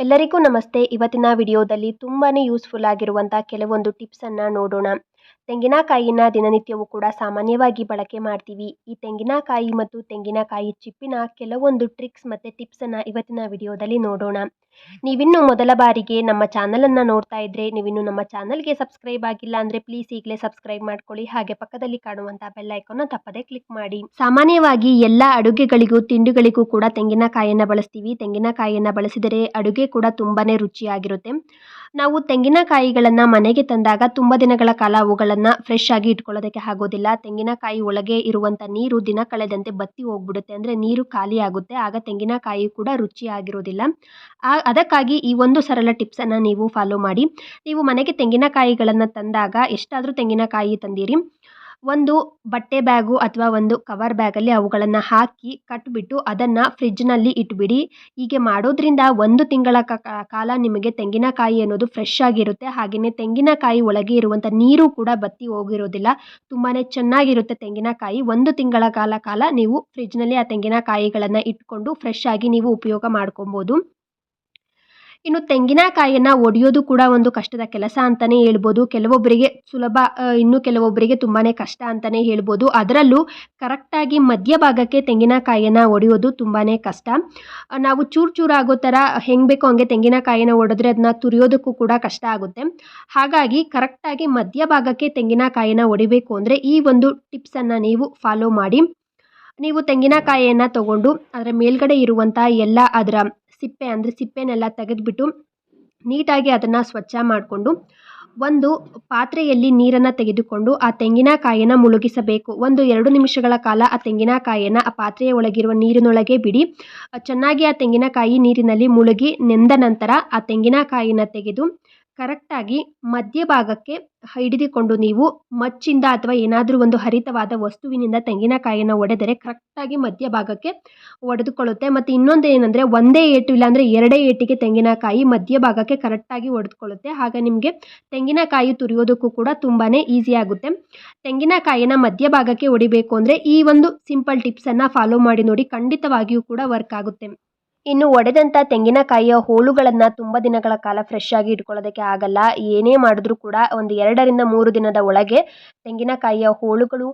ಎಲ್ಲರಿಗೂ ನಮಸ್ತೆ. ಇವತ್ತಿನ ವಿಡಿಯೋದಲ್ಲಿ ತುಂಬಾ ಯೂಸ್ಫುಲ್ ಆಗಿರುವಂಥ ಕೆಲವೊಂದು ಟಿಪ್ಸನ್ನು ನೋಡೋಣ. ತೆಂಗಿನಕಾಯಿನ ದಿನನಿತ್ಯವೂ ಕೂಡ ಸಾಮಾನ್ಯವಾಗಿ ಬಳಕೆ ಮಾಡ್ತೀವಿ. ಈ ತೆಂಗಿನಕಾಯಿ ಮತ್ತು ತೆಂಗಿನಕಾಯಿ ಚಿಪ್ಪಿನ ಕೆಲವೊಂದು ಟ್ರಿಕ್ಸ್ ಮತ್ತು ಟಿಪ್ಸನ್ನು ಇವತ್ತಿನ ವಿಡಿಯೋದಲ್ಲಿ ನೋಡೋಣ. ನೀವಿನ್ನೂ ಮೊದಲ ಬಾರಿಗೆ ನಮ್ಮ ಚಾನಲನ್ನು ನೋಡ್ತಾ ಇದ್ರೆ ನೀವಿನ್ನೂ ನಮ್ಮ ಚಾನಲ್ಗೆ ಸಬ್ಸ್ಕ್ರೈಬ್ ಆಗಿಲ್ಲ ಅಂದರೆ ಪ್ಲೀಸ್ ಈಗಲೇ ಸಬ್ಸ್ಕ್ರೈಬ್ ಮಾಡ್ಕೊಳ್ಳಿ. ಹಾಗೆ ಪಕ್ಕದಲ್ಲಿ ಕಾಣುವಂಥ ಬೆಲ್ ಐಕಾನ್ನ ತಪ್ಪದೇ ಕ್ಲಿಕ್ ಮಾಡಿ. ಸಾಮಾನ್ಯವಾಗಿ ಎಲ್ಲ ಅಡುಗೆಗಳಿಗೂ ತಿಂಡಿಗಳಿಗೂ ಕೂಡ ತೆಂಗಿನಕಾಯಿಯನ್ನು ಬಳಸ್ತೀವಿ. ತೆಂಗಿನಕಾಯಿಯನ್ನ ಬಳಸಿದರೆ ಅಡುಗೆ ಕೂಡ ತುಂಬಾ ರುಚಿಯಾಗಿರುತ್ತೆ. ನಾವು ತೆಂಗಿನಕಾಯಿಗಳನ್ನು ಮನೆಗೆ ತಂದಾಗ ತುಂಬ ದಿನಗಳ ಕಾಲ ಅವುಗಳನ್ನು ಫ್ರೆಶ್ ಆಗಿ ಇಟ್ಕೊಳ್ಳೋದಕ್ಕೆ ಆಗೋದಿಲ್ಲ. ತೆಂಗಿನಕಾಯಿ ಒಳಗೆ ಇರುವಂಥ ನೀರು ದಿನ ಕಳೆದಂತೆ ಬತ್ತಿ ಹೋಗ್ಬಿಡುತ್ತೆ ಅಂದರೆ ನೀರು ಖಾಲಿ ಆಗುತ್ತೆ. ಆಗ ತೆಂಗಿನಕಾಯಿ ಕೂಡ ರುಚಿಯಾಗಿರೋದಿಲ್ಲ ಅದಕ್ಕಾಗಿ ಈ ಒಂದು ಸರಳ ಟಿಪ್ಸನ್ನು ನೀವು ಫಾಲೋ ಮಾಡಿ. ನೀವು ಮನೆಗೆ ತೆಂಗಿನಕಾಯಿಗಳನ್ನು ತಂದಾಗ ಎಷ್ಟಾದರೂ ತೆಂಗಿನಕಾಯಿ ತಂದಿರಿ. ಒಂದು ಬಟ್ಟೆ ಬ್ಯಾಗು ಅಥವಾ ಒಂದು ಕವರ್ ಬ್ಯಾಗಲ್ಲಿ ಅವುಗಳನ್ನು ಹಾಕಿ ಕಟ್ಟಿಬಿಟ್ಟು ಅದನ್ನು ಫ್ರಿಜ್ನಲ್ಲಿ ಇಟ್ಬಿಡಿ. ಹೀಗೆ ಮಾಡೋದ್ರಿಂದ ಒಂದು ತಿಂಗಳ ಕಾಲ ನಿಮಗೆ ತೆಂಗಿನಕಾಯಿ ಅನ್ನೋದು ಫ್ರೆಶ್ ಆಗಿರುತ್ತೆ. ಹಾಗೆಯೇ ತೆಂಗಿನಕಾಯಿ ಒಳಗೆ ಇರುವಂಥ ನೀರು ಕೂಡ ಬತ್ತಿ ಹೋಗಿರೋದಿಲ್ಲ. ತುಂಬಾ ಚೆನ್ನಾಗಿರುತ್ತೆ ತೆಂಗಿನಕಾಯಿ. ಒಂದು ತಿಂಗಳ ಕಾಲ ಕಾಲ ನೀವು ಫ್ರಿಜ್ನಲ್ಲಿ ಆ ತೆಂಗಿನಕಾಯಿಗಳನ್ನು ಇಟ್ಕೊಂಡು ಫ್ರೆಶ್ ಆಗಿ ನೀವು ಉಪಯೋಗ ಮಾಡ್ಕೊಬೋದು. ಇನ್ನು ತೆಂಗಿನಕಾಯಿಯನ್ನು ಒಡೆಯೋದು ಕೂಡ ಒಂದು ಕಷ್ಟದ ಕೆಲಸ ಅಂತಲೇ ಹೇಳ್ಬೋದು. ಕೆಲವೊಬ್ಬರಿಗೆ ಸುಲಭ ಇನ್ನು ಕೆಲವೊಬ್ಬರಿಗೆ ತುಂಬಾ ಕಷ್ಟ ಅಂತಲೇ ಹೇಳ್ಬೋದು. ಅದರಲ್ಲೂ ಕರೆಕ್ಟಾಗಿ ಮಧ್ಯಭಾಗಕ್ಕೆ ತೆಂಗಿನಕಾಯಿಯನ್ನು ಒಡೆಯೋದು ತುಂಬಾ ಕಷ್ಟ. ನಾವು ಚೂರು ಆಗೋ ಥರ ಹೆಂಗೆ ಬೇಕೋ ಹಂಗೆ ತೆಂಗಿನಕಾಯಿನ ಒಡೆದ್ರೆ ಅದನ್ನ ತುರಿಯೋದಕ್ಕೂ ಕೂಡ ಕಷ್ಟ ಆಗುತ್ತೆ. ಹಾಗಾಗಿ ಕರೆಕ್ಟಾಗಿ ಮಧ್ಯಭಾಗಕ್ಕೆ ತೆಂಗಿನಕಾಯಿನ ಒಡಿಬೇಕು ಅಂದರೆ ಈ ಒಂದು ಟಿಪ್ಸನ್ನು ನೀವು ಫಾಲೋ ಮಾಡಿ. ನೀವು ತೆಂಗಿನಕಾಯಿಯನ್ನು ತಗೊಂಡು, ಅದರ ಮೇಲ್ಗಡೆ ಇರುವಂಥ ಎಲ್ಲ ಅದರ ಸಿಪ್ಪೆ ಅಂದರೆ ಸಿಪ್ಪೆನೆಲ್ಲ ತೆಗೆದುಬಿಟ್ಟು ನೀಟಾಗಿ ಅದನ್ನು ಸ್ವಚ್ಛ ಮಾಡಿಕೊಂಡು ಒಂದು ಪಾತ್ರೆಯಲ್ಲಿ ನೀರನ್ನು ತೆಗೆದುಕೊಂಡು ಆ ತೆಂಗಿನಕಾಯಿಯನ್ನು ಮುಳುಗಿಸಬೇಕು. ಒಂದು ಎರಡು ನಿಮಿಷಗಳ ಕಾಲ ಆ ತೆಂಗಿನಕಾಯಿಯನ್ನು ಆ ಪಾತ್ರೆಯ ಒಳಗಿರುವ ನೀರಿನೊಳಗೆ ಬಿಡಿ. ಚೆನ್ನಾಗಿ ಆ ತೆಂಗಿನಕಾಯಿ ನೀರಿನಲ್ಲಿ ಮುಳುಗಿ ನೆಂದ ನಂತರ ಆ ತೆಂಗಿನಕಾಯಿನ ತೆಗೆದು ಕರೆಕ್ಟಾಗಿ ಮಧ್ಯಭಾಗಕ್ಕೆ ಹಿಡಿದುಕೊಂಡು ನೀವು ಮಚ್ಚಿಂದ ಅಥವಾ ಏನಾದರೂ ಒಂದು ಹರಿತವಾದ ವಸ್ತುವಿನಿಂದ ತೆಂಗಿನಕಾಯಿಯನ್ನು ಒಡೆದರೆ ಕರೆಕ್ಟಾಗಿ ಮಧ್ಯಭಾಗಕ್ಕೆ ಒಡೆದುಕೊಳ್ಳುತ್ತೆ. ಮತ್ತು ಇನ್ನೊಂದು ಏನಂದರೆ ಒಂದೇ ಏಟು ಇಲ್ಲಾಂದರೆ ಎರಡೇ ಏಟಿಗೆ ತೆಂಗಿನಕಾಯಿ ಮಧ್ಯಭಾಗಕ್ಕೆ ಕರೆಕ್ಟಾಗಿ ಒಡೆದುಕೊಳ್ಳುತ್ತೆ. ಆಗ ನಿಮಗೆ ತೆಂಗಿನಕಾಯಿ ತುರಿಯೋದಕ್ಕೂ ಕೂಡ ತುಂಬಾ ಈಸಿ ಆಗುತ್ತೆ. ತೆಂಗಿನಕಾಯಿನ ಮಧ್ಯಭಾಗಕ್ಕೆ ಹೊಡಿಬೇಕು ಅಂದರೆ ಈ ಒಂದು ಸಿಂಪಲ್ ಟಿಪ್ಸನ್ನು ಫಾಲೋ ಮಾಡಿ ನೋಡಿ, ಖಂಡಿತವಾಗಿಯೂ ಕೂಡ ವರ್ಕ್ ಆಗುತ್ತೆ. ಇನ್ನು ಒಡೆದಂಥ ತೆಂಗಿನಕಾಯಿಯ ಹೋಳುಗಳನ್ನು ತುಂಬ ದಿನಗಳ ಕಾಲ ಫ್ರೆಶ್ ಆಗಿ ಇಟ್ಕೊಳ್ಳೋದಕ್ಕೆ ಆಗಲ್ಲ. ಏನೇ ಮಾಡಿದ್ರೂ ಕೂಡ ಒಂದು ಎರಡರಿಂದ ಮೂರು ದಿನದ ಒಳಗೆ ತೆಂಗಿನಕಾಯಿಯ ಹೋಳುಗಳು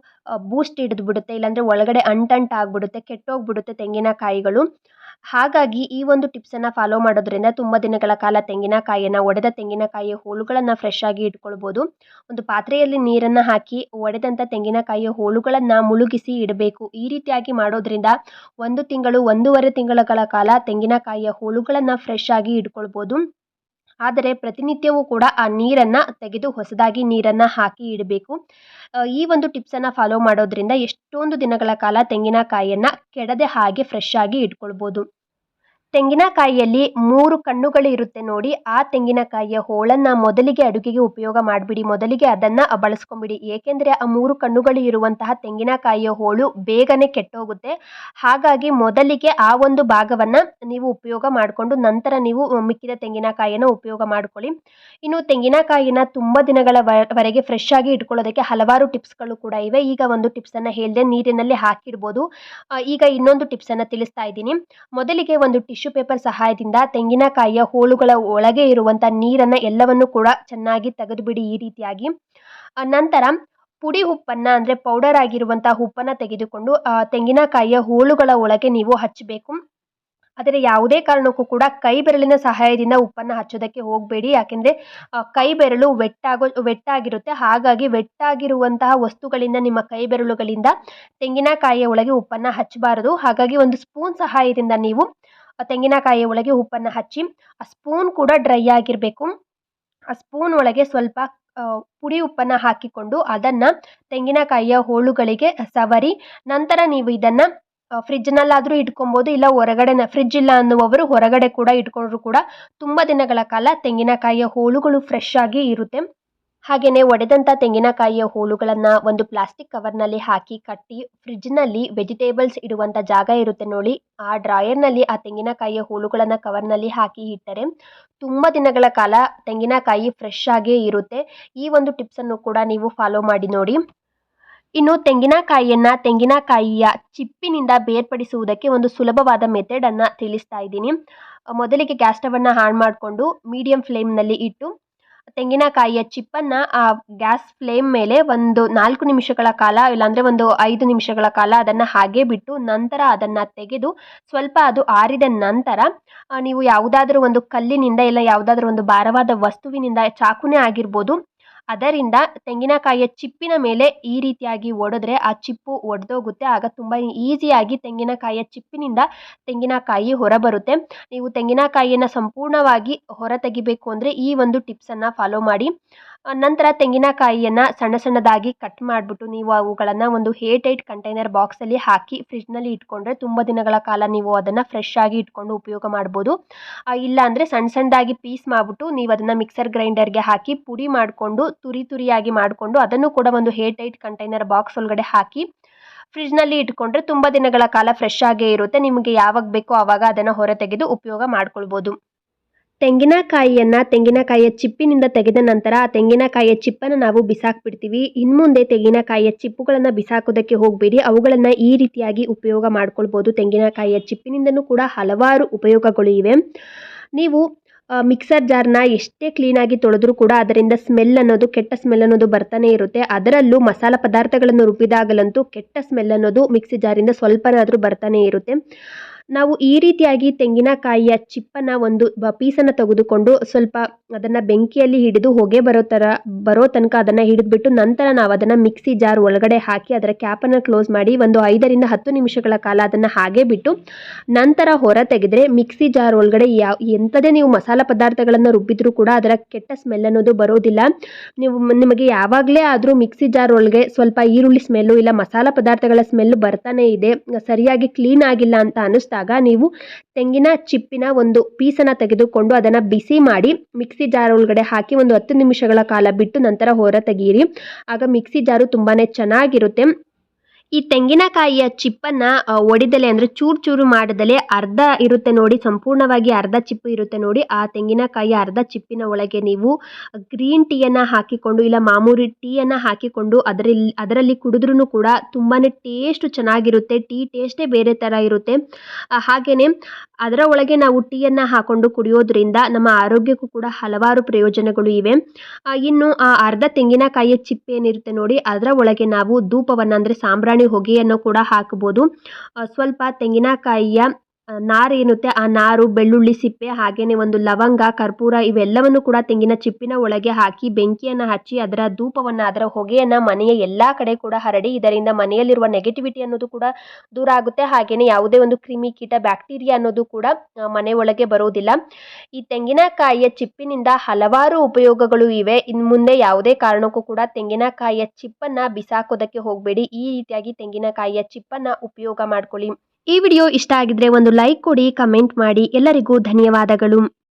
ಬೂಸ್ಟ್ ಹಿಡಿದು ಬಿಡುತ್ತೆ. ಇಲ್ಲಾಂದರೆ ಒಳಗಡೆ ಅಂಟಂಟಾಗ್ಬಿಡುತ್ತೆ, ಕೆಟ್ಟೋಗ್ಬಿಡುತ್ತೆ ತೆಂಗಿನಕಾಯಿಗಳು. ಹಾಗಾಗಿ ಈ ಒಂದು ಟಿಪ್ಸನ್ನು ಫಾಲೋ ಮಾಡೋದ್ರಿಂದ ತುಂಬ ದಿನಗಳ ಕಾಲ ತೆಂಗಿನಕಾಯಿಯನ್ನು ಒಡೆದ ತೆಂಗಿನಕಾಯಿಯ ಹೋಳುಗಳನ್ನು ಫ್ರೆಶ್ ಆಗಿ ಇಟ್ಕೊಳ್ಬೋದು. ಒಂದು ಪಾತ್ರೆಯಲ್ಲಿ ನೀರನ್ನು ಹಾಕಿ ಒಡೆದಂಥ ತೆಂಗಿನಕಾಯಿಯ ಹೋಳುಗಳನ್ನು ಮುಳುಗಿಸಿ ಇಡಬೇಕು. ಈ ರೀತಿಯಾಗಿ ಮಾಡೋದ್ರಿಂದ ಒಂದು ತಿಂಗಳು ಒಂದೂವರೆ ತಿಂಗಳುಗಳ ಕಾಲ ತೆಂಗಿನಕಾಯಿಯ ಹೋಳುಗಳನ್ನು ಫ್ರೆಶ್ ಆಗಿ ಇಟ್ಕೊಳ್ಬೋದು. ಆದರೆ ಪ್ರತಿನಿತ್ಯವೂ ಕೂಡ ಆ ನೀರನ್ನು ತೆಗೆದು ಹೊಸದಾಗಿ ನೀರನ್ನು ಹಾಕಿ ಇಡಬೇಕು. ಈ ಒಂದು ಟಿಪ್ಸನ್ನು ಫಾಲೋ ಮಾಡೋದ್ರಿಂದ ಎಷ್ಟೊಂದು ದಿನಗಳ ಕಾಲ ತೆಂಗಿನಕಾಯಿಯನ್ನು ಕೆಡದೆ ಹಾಗೆ ಫ್ರೆಶ್ ಆಗಿ ಇಟ್ಕೊಳ್ಬೋದು. ತೆಂಗಿನಕಾಯಿಯಲ್ಲಿ ಮೂರು ಕಣ್ಣುಗಳು ಇರುತ್ತೆ ನೋಡಿ, ಆ ತೆಂಗಿನಕಾಯಿಯ ಹೋಳನ್ನು ಮೊದಲಿಗೆ ಅಡುಗೆಗೆ ಉಪಯೋಗ ಮಾಡಿಬಿಡಿ, ಮೊದಲಿಗೆ ಅದನ್ನು ಬಳಸ್ಕೊಂಬಿಡಿ. ಏಕೆಂದರೆ ಆ ಮೂರು ಕಣ್ಣುಗಳು ಇರುವಂತಹ ತೆಂಗಿನಕಾಯಿಯ ಹೋಳು ಬೇಗನೆ ಕೆಟ್ಟೋಗುತ್ತೆ. ಹಾಗಾಗಿ ಮೊದಲಿಗೆ ಆ ಒಂದು ಭಾಗವನ್ನು ನೀವು ಉಪಯೋಗ ಮಾಡಿಕೊಂಡು ನಂತರ ನೀವು ಮಿಕ್ಕಿದ ತೆಂಗಿನಕಾಯಿಯನ್ನು ಉಪಯೋಗ ಮಾಡ್ಕೊಳ್ಳಿ. ಇನ್ನು ತೆಂಗಿನಕಾಯಿನ ತುಂಬ ದಿನಗಳ ವರೆಗೆ ಫ್ರೆಶ್ ಆಗಿ ಇಟ್ಕೊಳ್ಳೋದಕ್ಕೆ ಹಲವಾರು ಟಿಪ್ಸ್ಗಳು ಕೂಡ ಇವೆ. ಈಗ ಒಂದು ಟಿಪ್ಸನ್ನು ಹೇಳಿದೆ ನೀರಿನಲ್ಲಿ ಹಾಕಿಡ್ಬೋದು. ಈಗ ಇನ್ನೊಂದು ಟಿಪ್ಸನ್ನು ತಿಳಿಸ್ತಾ ಇದ್ದೀನಿ. ಮೊದಲಿಗೆ ಒಂದು ಟಿಶ್ಯೂ ಪೇಪರ್ ಸಹಾಯದಿಂದ ತೆಂಗಿನಕಾಯಿಯ ಹೋಳುಗಳ ಒಳಗೆ ಇರುವಂಥ ನೀರನ್ನು ಎಲ್ಲವನ್ನು ಕೂಡ ಚೆನ್ನಾಗಿ ತೆಗೆದುಬಿಡಿ ಈ ರೀತಿಯಾಗಿ. ನಂತರ ಪುಡಿ ಉಪ್ಪನ್ನು ಅಂದರೆ ಪೌಡರ್ ಆಗಿರುವಂಥ ಉಪ್ಪನ್ನು ತೆಗೆದುಕೊಂಡು ತೆಂಗಿನಕಾಯಿಯ ಹೋಳುಗಳ ಒಳಗೆ ನೀವು ಹಚ್ಚಬೇಕು. ಆದರೆ ಯಾವುದೇ ಕಾರಣಕ್ಕೂ ಕೂಡ ಕೈ ಬೆರಳಿನ ಸಹಾಯದಿಂದ ಉಪ್ಪನ್ನು ಹಚ್ಚೋದಕ್ಕೆ ಹೋಗಬೇಡಿ. ಯಾಕೆಂದರೆ ಕೈ ಬೆರಳು ವೆಟ್ಟಾಗೋ, ವೆಟ್ಟಾಗಿರುತ್ತೆ. ಹಾಗಾಗಿ ವೆಟ್ಟಾಗಿರುವಂತಹ ವಸ್ತುಗಳಿಂದ, ನಿಮ್ಮ ಕೈ ಬೆರಳುಗಳಿಂದ ತೆಂಗಿನಕಾಯಿಯ ಒಳಗೆ ಉಪ್ಪನ್ನು ಹಚ್ಚಬಾರದು. ಹಾಗಾಗಿ ಒಂದು ಸ್ಪೂನ್ ಸಹಾಯದಿಂದ ನೀವು ತೆಂಗಿನಕಾಯಿಯ ಒಳಗೆ ಉಪ್ಪನ್ನು ಹಚ್ಚಿ, ಆ ಸ್ಪೂನ್ ಕೂಡ ಡ್ರೈ ಆಗಿರಬೇಕು. ಆ ಸ್ಪೂನ್ ಒಳಗೆ ಸ್ವಲ್ಪ ಪುಡಿ ಉಪ್ಪನ್ನು ಹಾಕಿಕೊಂಡು ಅದನ್ನು ತೆಂಗಿನಕಾಯಿಯ ಹೋಳುಗಳಿಗೆ ಸವರಿ, ನಂತರ ನೀವು ಇದನ್ನು ಫ್ರಿಜ್ನಲ್ಲಾದರೂ ಇಟ್ಕೊಬೋದು, ಇಲ್ಲ ಹೊರಗಡೆ ಫ್ರಿಜ್ ಇಲ್ಲ ಅನ್ನುವವರು ಹೊರಗಡೆ ಕೂಡ ಇಟ್ಕೊಂಡ್ರು ಕೂಡ ತುಂಬ ದಿನಗಳ ಕಾಲ ತೆಂಗಿನಕಾಯಿಯ ಹೋಳುಗಳು ಫ್ರೆಶ್ ಆಗಿ ಇರುತ್ತೆ. ಹಾಗೆಯೇ ಒಡೆದಂಥ ತೆಂಗಿನಕಾಯಿಯ ಹೋಳುಗಳನ್ನು ಒಂದು ಪ್ಲಾಸ್ಟಿಕ್ ಕವರ್ನಲ್ಲಿ ಹಾಕಿ ಕಟ್ಟಿ ಫ್ರಿಜ್ನಲ್ಲಿ ವೆಜಿಟೇಬಲ್ಸ್ ಇಡುವಂಥ ಜಾಗ ಇರುತ್ತೆ ನೋಡಿ. ಆ ಡ್ರಾಯರ್ನಲ್ಲಿ ಆ ತೆಂಗಿನಕಾಯಿಯ ಹೋಳುಗಳನ್ನು ಕವರ್ನಲ್ಲಿ ಹಾಕಿ ಇಟ್ಟರೆ ತುಂಬ ದಿನಗಳ ಕಾಲ ತೆಂಗಿನಕಾಯಿ ಫ್ರೆಶ್ ಆಗೇ ಇರುತ್ತೆ. ಈ ಒಂದು ಟಿಪ್ಸನ್ನು ಕೂಡ ನೀವು ಫಾಲೋ ಮಾಡಿ ನೋಡಿ. ಇನ್ನು ತೆಂಗಿನಕಾಯಿಯನ್ನು ತೆಂಗಿನಕಾಯಿಯ ಚಿಪ್ಪಿನಿಂದ ಬೇರ್ಪಡಿಸುವುದಕ್ಕೆ ಒಂದು ಸುಲಭವಾದ ಮೆಥಡನ್ನು ತಿಳಿಸ್ತಾ ಇದ್ದೀನಿ. ಮೊದಲಿಗೆ ಗ್ಯಾಸ್ ಸ್ಟವನ್ನು ಆನ್ ಮಾಡಿಕೊಂಡು ಮೀಡಿಯಂ ಫ್ಲೇಮ್ನಲ್ಲಿ ಇಟ್ಟು ತೆಂಗಿನಕಾಯಿಯ ಚಿಪ್ಪನ್ನು ಆ ಗ್ಯಾಸ್ ಫ್ಲೇಮ್ ಮೇಲೆ ಒಂದು ನಾಲ್ಕು ನಿಮಿಷಗಳ ಕಾಲ ಇಲ್ಲಾಂದರೆ ಒಂದು ಐದು ನಿಮಿಷಗಳ ಕಾಲ ಅದನ್ನು ಹಾಗೆ ಬಿಟ್ಟು ನಂತರ ಅದನ್ನು ತೆಗೆದು ಸ್ವಲ್ಪ ಅದು ಆರಿದ ನಂತರ ನೀವು ಯಾವುದಾದ್ರೂ ಒಂದು ಕಲ್ಲಿನಿಂದ ಇಲ್ಲ ಯಾವುದಾದ್ರೂ ಒಂದು ಭಾರವಾದ ವಸ್ತುವಿನಿಂದ ಚಾಕುನೇ ಆಗಿರ್ಬೋದು. ಅದರಿಂದ ತೆಂಗಿನಕಾಯಿಯ ಚಿಪ್ಪಿನ ಮೇಲೆ ಈ ರೀತಿಯಾಗಿ ಒಡೆದ್ರೆ ಆ ಚಿಪ್ಪು ಒಡೆದೋಗುತ್ತೆ. ಆಗ ತುಂಬ ಈಸಿಯಾಗಿ ತೆಂಗಿನಕಾಯಿಯ ಚಿಪ್ಪಿನಿಂದ ತೆಂಗಿನಕಾಯಿ ಹೊರಬರುತ್ತೆ. ನೀವು ತೆಂಗಿನಕಾಯಿಯನ್ನು ಸಂಪೂರ್ಣವಾಗಿ ಹೊರ ತೆಗಿಬೇಕು ಅಂದರೆ ಈ ಒಂದು ಟಿಪ್ಸನ್ನು ಫಾಲೋ ಮಾಡಿ. ನಂತರ ತೆಂಗಿನಕಾಯಿಯನ್ನು ಸಣ್ಣ ಸಣ್ಣದಾಗಿ ಕಟ್ ಮಾಡಿಬಿಟ್ಟು ನೀವು ಅವುಗಳನ್ನು ಒಂದು ಏರ್ ಟೈಟ್ ಕಂಟೈನರ್ ಬಾಕ್ಸಲ್ಲಿ ಹಾಕಿ ಫ್ರಿಜ್ನಲ್ಲಿ ಇಟ್ಕೊಂಡ್ರೆ ತುಂಬ ದಿನಗಳ ಕಾಲ ನೀವು ಅದನ್ನು ಫ್ರೆಶ್ ಆಗಿ ಇಟ್ಕೊಂಡು ಉಪಯೋಗ ಮಾಡ್ಬೋದು. ಇಲ್ಲ ಅಂದರೆ ಸಣ್ಣ ಸಣ್ಣದಾಗಿ ಪೀಸ್ ಮಾಡಿಬಿಟ್ಟು ನೀವು ಅದನ್ನು ಮಿಕ್ಸರ್ ಗ್ರೈಂಡರ್ಗೆ ಹಾಕಿ ಪುಡಿ ಮಾಡಿಕೊಂಡು ತುರಿ ತುರಿಯಾಗಿ ಮಾಡಿಕೊಂಡು ಅದನ್ನು ಕೂಡ ಒಂದು ಏರ್ ಟೈಟ್ ಕಂಟೈನರ್ ಬಾಕ್ಸ್ ಒಳಗಡೆ ಹಾಕಿ ಫ್ರಿಜ್ನಲ್ಲಿ ಇಟ್ಕೊಂಡ್ರೆ ತುಂಬ ದಿನಗಳ ಕಾಲ ಫ್ರೆಶ್ ಆಗೇ ಇರುತ್ತೆ. ನಿಮಗೆ ಯಾವಾಗ ಬೇಕೋ ಆವಾಗ ಅದನ್ನು ಹೊರ ತೆಗೆದು ಉಪಯೋಗ ಮಾಡ್ಕೊಳ್ಬೋದು. ತೆಂಗಿನಕಾಯಿಯನ್ನು ತೆಂಗಿನಕಾಯಿಯ ಚಿಪ್ಪಿನಿಂದ ತೆಗೆದ ನಂತರ ಆ ತೆಂಗಿನಕಾಯಿಯ ಚಿಪ್ಪನ್ನು ನಾವು ಬಿಸಾಕ್ಬಿಡ್ತೀವಿ. ಇನ್ಮುಂದೆ ತೆಂಗಿನಕಾಯಿಯ ಚಿಪ್ಪುಗಳನ್ನು ಬಿಸಾಕೋದಕ್ಕೆ ಹೋಗಬೇಡಿ. ಅವುಗಳನ್ನು ಈ ರೀತಿಯಾಗಿ ಉಪಯೋಗ ಮಾಡ್ಕೊಳ್ಬೋದು. ತೆಂಗಿನಕಾಯಿಯ ಚಿಪ್ಪಿನಿಂದನೂ ಕೂಡ ಹಲವಾರು ಉಪಯೋಗಗಳು ಇವೆ. ನೀವು ಮಿಕ್ಸರ್ ಜಾರ್ನ ಎಷ್ಟೇ ಕ್ಲೀನಾಗಿ ತೊಳೆದ್ರೂ ಕೂಡ ಅದರಿಂದ ಸ್ಮೆಲ್ ಅನ್ನೋದು, ಕೆಟ್ಟ ಸ್ಮೆಲ್ ಅನ್ನೋದು ಬರ್ತಾನೆ ಇರುತ್ತೆ. ಅದರಲ್ಲೂ ಮಸಾಲ ಪದಾರ್ಥಗಳನ್ನು ರುಬ್ಬಿದಾಗಲಂತೂ ಕೆಟ್ಟ ಸ್ಮೆಲ್ ಅನ್ನೋದು ಮಿಕ್ಸಿ ಜಾರಿಂದ ಸ್ವಲ್ಪನಾದರೂ ಬರ್ತಾನೆ ಇರುತ್ತೆ. ನಾವು ಈ ರೀತಿಯಾಗಿ ತೆಂಗಿನಕಾಯಿಯ ಚಿಪ್ಪನ್ನು ಒಂದು ಪೀಸನ್ನು ತೆಗೆದುಕೊಂಡು ಸ್ವಲ್ಪ ಅದನ್ನು ಬೆಂಕಿಯಲ್ಲಿ ಹಿಡಿದು ಹೊಗೆ ಬರೋ ಥರ ಬರೋ ತನಕ ಅದನ್ನು ಹಿಡಿದ್ಬಿಟ್ಟು ನಂತರ ನಾವು ಅದನ್ನು ಮಿಕ್ಸಿ ಜಾರ್ ಒಳಗಡೆ ಹಾಕಿ ಅದರ ಕ್ಯಾಪನ್ನು ಕ್ಲೋಸ್ ಮಾಡಿ ಒಂದು ಐದರಿಂದ ಹತ್ತು ನಿಮಿಷಗಳ ಕಾಲ ಅದನ್ನು ಹಾಗೆ ಬಿಟ್ಟು ನಂತರ ಹೊರ ತೆಗೆದರೆ ಮಿಕ್ಸಿ ಜಾರ್ ಒಳಗಡೆ ಯಾವ ಎಂಥದೇ ನೀವು ಮಸಾಲ ಪದಾರ್ಥಗಳನ್ನು ರುಬ್ಬಿದ್ರೂ ಕೂಡ ಅದರ ಕೆಟ್ಟ ಸ್ಮೆಲ್ ಅನ್ನೋದು ಬರೋದಿಲ್ಲ. ನೀವು ನಿಮಗೆ ಯಾವಾಗಲೇ ಆದರೂ ಮಿಕ್ಸಿ ಜಾರ್ ಒಳಗೆ ಸ್ವಲ್ಪ ಈರುಳ್ಳಿ ಸ್ಮೆಲ್ಲು ಇಲ್ಲ ಮಸಾಲ ಪದಾರ್ಥಗಳ ಸ್ಮೆಲ್ ಬರ್ತಾನೆ ಇದೆ. ಸರಿಯಾಗಿ ಕ್ಲೀನ್ ಆಗಿಲ್ಲ ಅಂತ ಅನ್ನಿಸ್ದಾಗ ನೀವು ತೆಂಗಿನ ಚಿಪ್ಪಿನ ಒಂದು ಪೀಸನ್ನು ತೆಗೆದುಕೊಂಡು ಅದನ್ನು ಬಿಸಿ ಮಾಡಿ ಮಿಕ್ಸಿ ಜಾರ್ ಒಳಗಡೆ ಹಾಕಿ ಒಂದು ಹತ್ತು ನಿಮಿಷಗಳ ಕಾಲ ಬಿಟ್ಟು ನಂತರ ಹೊರ ತೆಗೀರಿ. ಆಗ ಮಿಕ್ಸಿ ಜಾರು ತುಂಬಾ ಚೆನ್ನಾಗಿರುತ್ತೆ. ಈ ತೆಂಗಿನಕಾಯಿಯ ಚಿಪ್ಪನ್ನು ಒಡೆದಲೆ ಅಂದರೆ ಚೂರು ಚೂರು ಮಾಡದಲೆ ಅರ್ಧ ಇರುತ್ತೆ ನೋಡಿ, ಸಂಪೂರ್ಣವಾಗಿ ಅರ್ಧ ಚಿಪ್ಪು ಇರುತ್ತೆ ನೋಡಿ, ಆ ತೆಂಗಿನಕಾಯಿಯ ಅರ್ಧ ಚಿಪ್ಪಿನ ಒಳಗೆ ನೀವು ಗ್ರೀನ್ ಟೀಯನ್ನು ಹಾಕಿಕೊಂಡು ಇಲ್ಲ ಮಾಮೂಲಿ ಟೀಯನ್ನು ಹಾಕಿಕೊಂಡು ಅದರಲ್ಲಿ ಅದರಲ್ಲಿ ಕುಡಿದ್ರೂ ಕೂಡ ತುಂಬಾ ಟೇಸ್ಟು ಚೆನ್ನಾಗಿರುತ್ತೆ, ಟೀ ಟೇಸ್ಟೇ ಬೇರೆ ಥರ ಇರುತ್ತೆ. ಹಾಗೆಯೇ ಅದರ ಒಳಗೆ ನಾವು ಟೀಯನ್ನು ಹಾಕ್ಕೊಂಡು ಕುಡಿಯೋದ್ರಿಂದ ನಮ್ಮ ಆರೋಗ್ಯಕ್ಕೂ ಕೂಡ ಹಲವಾರು ಪ್ರಯೋಜನಗಳು ಇವೆ. ಇನ್ನು ಆ ಅರ್ಧ ತೆಂಗಿನಕಾಯಿಯ ಚಿಪ್ಪೇನಿರುತ್ತೆ ನೋಡಿ, ಅದರ ಒಳಗೆ ನಾವು ಧೂಪವನ್ನು ಅಂದರೆ ಸಾಂಬ್ರಾಣಿ ಹೊಗೆಯನ್ನು ಕೂಡ ಹಾಕಬಹುದು. ಸ್ವಲ್ಪ ತೆಂಗಿನಕಾಯಿಯ ನಾರು ಏನುತ್ತೆ? ಆ ನಾರು, ಬೆಳ್ಳುಳ್ಳಿ, ಸಿಪ್ಪೆ ಹಾಗೆಯೇ ಒಂದು ಲವಂಗ, ಕರ್ಪೂರ ಇವೆಲ್ಲವನ್ನು ಕೂಡ ತೆಂಗಿನ ಚಿಪ್ಪಿನ ಒಳಗೆ ಹಾಕಿ ಬೆಂಕಿಯನ್ನು ಹಚ್ಚಿ ಅದರ ಧೂಪವನ್ನು, ಅದರ ಹೊಗೆಯನ್ನು ಮನೆಯ ಎಲ್ಲ ಕಡೆ ಕೂಡ ಹರಡಿ, ಇದರಿಂದ ಮನೆಯಲ್ಲಿರುವ ನೆಗೆಟಿವಿಟಿ ಅನ್ನೋದು ಕೂಡ ದೂರ ಆಗುತ್ತೆ. ಹಾಗೆಯೇ ಯಾವುದೇ ಒಂದು ಕ್ರಿಮಿ ಕೀಟ ಬ್ಯಾಕ್ಟೀರಿಯಾ ಅನ್ನೋದು ಕೂಡ ಮನೆ ಒಳಗೆ ಬರೋದಿಲ್ಲ. ಈ ತೆಂಗಿನಕಾಯಿಯ ಚಿಪ್ಪಿನಿಂದ ಹಲವಾರು ಉಪಯೋಗಗಳು ಇವೆ. ಇನ್ನು ಮುಂದೆ ಯಾವುದೇ ಕಾರಣಕ್ಕೂ ಕೂಡ ತೆಂಗಿನಕಾಯಿಯ ಚಿಪ್ಪನ್ನು ಬಿಸಾಕೋದಕ್ಕೆ ಹೋಗಬೇಡಿ. ಈ ರೀತಿಯಾಗಿ ತೆಂಗಿನಕಾಯಿಯ ಚಿಪ್ಪನ್ನು ಉಪಯೋಗ ಮಾಡ್ಕೊಳ್ಳಿ. ಈ ವಿಡಿಯೋ ಇಷ್ಟ ಆಗಿದ್ರೆ ಒಂದು ಲೈಕ್ ಕೊಡಿ ಕಮೆಂಟ್ ಮಾಡಿ. ಎಲ್ಲರಿಗೂ ಧನ್ಯವಾದಗಳು.